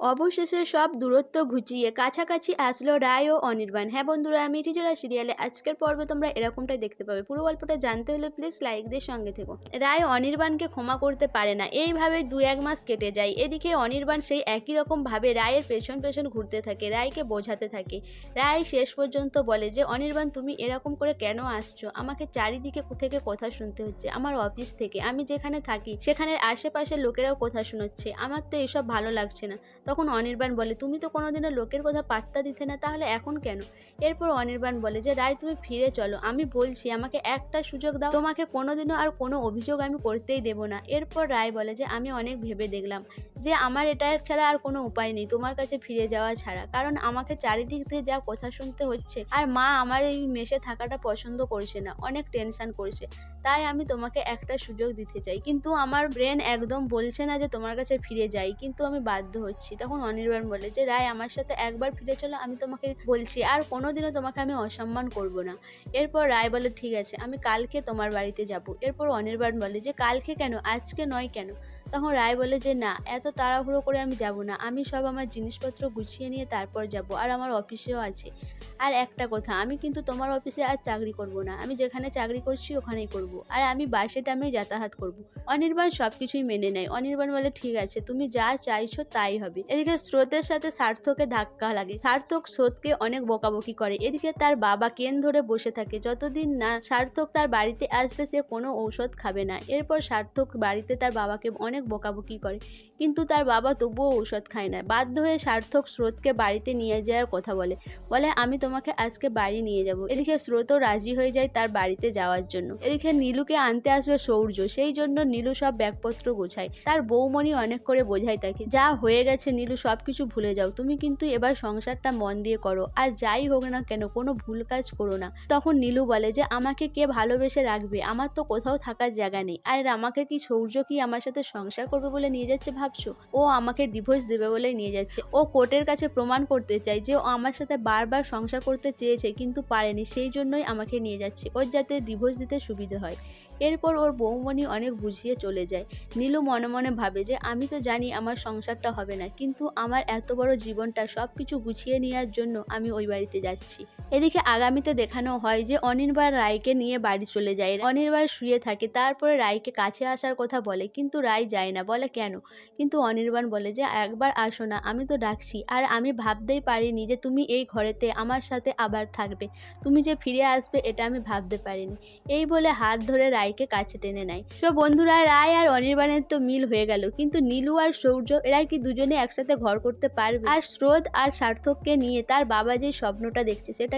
অবশেষে সব দূরত্ব ঘুচিয়ে কাছাকাছি আসলো রায় ও অনির্বাণ। হ্যাঁ বন্ধুরা মিঠি জোড়া সিরিয়ালে। আজকের পর্বে তোমরা এরকমটাই দেখতে পাবে। পুরো গল্পটা জানতে হলে প্লিজ লাইক দিয়ে সঙ্গে থেকো। রায় অনির্বাণকে ক্ষমা করতে পারে না। এইভাবে দু এক মাস কেটে যায়। এদিকে অনির্বাণ সেই একই রকম ভাবে রায়ের পেছন পেছন ঘুরতে থাকে, রায়কে বোঝাতে থাকে। রায় শেষ পর্যন্ত বলে যে, অনির্বাণ, তুমি এরকম করে কেন আসছো? আমাকে চারিদিকে থেকে কথা শুনতে হচ্ছে। আমার অফিস থেকে। আমি যেখানে থাকি সেখানে আশেপাশের লোকেরাও কথা শোনাচ্ছে। আমার তো এসব ভালো লাগছে না। তখন অনির্বাণ বলে, তুমি তো কোনোদিনও লোকের কথা পাত্তা দিতে না, তাহলে এখন কেন? এরপর অনির্বাণ বলে, যে রায়, তুমি ফিরে চলো, আমি বলছি, আমাকে একটা সুযোগ দাও, তোমাকে কোনোদিনও আর কোনো অভিযোগ আমি করতেই দেব না। এরপর রায় বলে যে, আমি অনেক ভেবে দেখলাম যে, আমার এটা ছাড়া আর কোনো উপায় নেই, তোমার কাছে ফিরে যাওয়া ছাড়া। কারণ আমাকে চারিদিক থেকে যা কথা শুনতে হচ্ছে, আর মা আমার এই মেশে থাকাটা পছন্দ করছে না, অনেক টেনশন করছে। তাই আমি তোমাকে একটা সুযোগ দিতে চাই। কিন্তু আমার ব্রেন একদম বলছে না যে, তোমার কাছে ফিরে যাই। কিন্তু আমি বাধ্য হচ্ছি। তখন অনির্বাণ বলে যে, রায়, আমার সাথে একবার ফিরে চলো, আমি তোমাকে বলছি, আর কোনোদিনও তোমাকে আমি অসম্মান করব না। এরপর রায় বলে, ঠিক আছে, আমি কালকে তোমার বাড়িতে যাব। এরপর অনির্বাণ বলে যে, কালকে কেন? আজকে নয় কেন? তখন রায় বলে যে, না, এত তাড়াহুড়ো করে আমি যাব না। আমি সব আমার জিনিসপত্র গুছিয়ে নিয়ে তারপর যাব আর আমার অফিসেও আছে। আর একটা কথা, আমি কিন্তু তোমার অফিসে আর চাকরি করব না। আমি যেখানে চাকরি করছি ওখানেই করব। আর আমি বাসে টামেই যাতায়াত করব। অনির্বাণ সব কিছুই মেনে নেয়। অনির্বাণ বলে, ঠিক আছে, তুমি যা চাইছো তাই হবে। এদিকে স্রোতের সাথে সার্থকে ধাক্কা লাগে। সার্থক স্রোতকে অনেক বকাবকি করে। এদিকে তার বাবা কেন ধরে বসে থাকে? যতদিন না সার্থক তার বাড়িতে আসবে, সে কোনো ঔষধ খাবে না। এরপর সার্থক বাড়িতে তার বাবাকে অনেক বকাবকি করে। কিন্তু তার বাবা তবুও ঔষধ খায় না। বাধ্য হয়ে সার্থক স্রোতকে বাড়িতে নিয়ে যাওয়ার কথা বলে। বলে, আমি তোমাকে আজকে বাড়ি নিয়ে যাব। এদিকে স্রোতও রাজি হয়ে যায় তার বাড়িতে যাওয়ার জন্য। এদিকে নীলুকে আনতে আসবে সৌর্য। সেই জন্য নীলু সব ব্যাগপত্র গোছায়। তার বৌমণি অনেক করে বোঝায় তাকে। যা হয়ে গেছে নীলু সব কিছু ভুলে যাও। তুমি কিন্তু এবার সংসারটা মন দিয়ে করো। আর যাই হোক না কেন, কোনো ভুল কাজ করো না। তখন নীলু বলে যে, আমাকে কে ভালোবেসে রাখবে? আমার তো কোথাও থাকার জায়গা নেই। আর আমাকে কি সৌর্য কি আমার সাথে সংসার করবে বলে নিয়ে যাচ্ছে ভাবছ? ও আমাকে ডিভোর্স দেবে বলেই নিয়ে যাচ্ছে। ও কোর্টের কাছে প্রমাণ করতে চায় যে ও আমার সাথে বারবার সংসার করতে চেয়েছে কিন্তু পারেনি, সেই জন্যই আমাকে নিয়ে যাচ্ছে। ওর যাতে ডিভোর্স দিতে সুবিধে হয়। এরপর ওর বৌমণি অনেক বুঝিয়ে চলে যায়। নীলু মনে মনে ভাবে যে, আমি তো জানি আমার সংসারটা হবে না, কিন্তু আমার এত বড় জীবনটা সব কিছু গুছিয়ে নেওয়ার জন্য আমি ওই বাড়িতে যাচ্ছি। এদিকে আগামীতে দেখানো হয় যে অনির্বাণ রায়কে নিয়ে বাড়ি চলে যায়। অনির্বাণ শুয়ে থাকে, তারপরে রায়কে কাছে আসার কথা বলে, কিন্তু রায় যায় না। বলে, কেন? কিন্তু অনির্বাণ বলে যে, একবার আসো না, আমি তো ডাকছি। আর আমি ভাবতেই পারিনি যে তুমি এই ঘরেতে আমার সাথে আবার থাকবে। তুমি যে ফিরে আসবে, এটা আমি ভাবতে পারিনি। এই বলে হাত ধরে রায়কে কাছে টেনে নেয়। সো বন্ধুরা, রায় আর অনির্বাণের তো মিল হয়ে গেল, কিন্তু নীলু আর সৌর্য এরা কি দুজনে একসাথে ঘর করতে পারবে? আর স্রোত আর সার্থককে নিয়ে তার বাবা যে স্বপ্নটা দেখছে, সেটা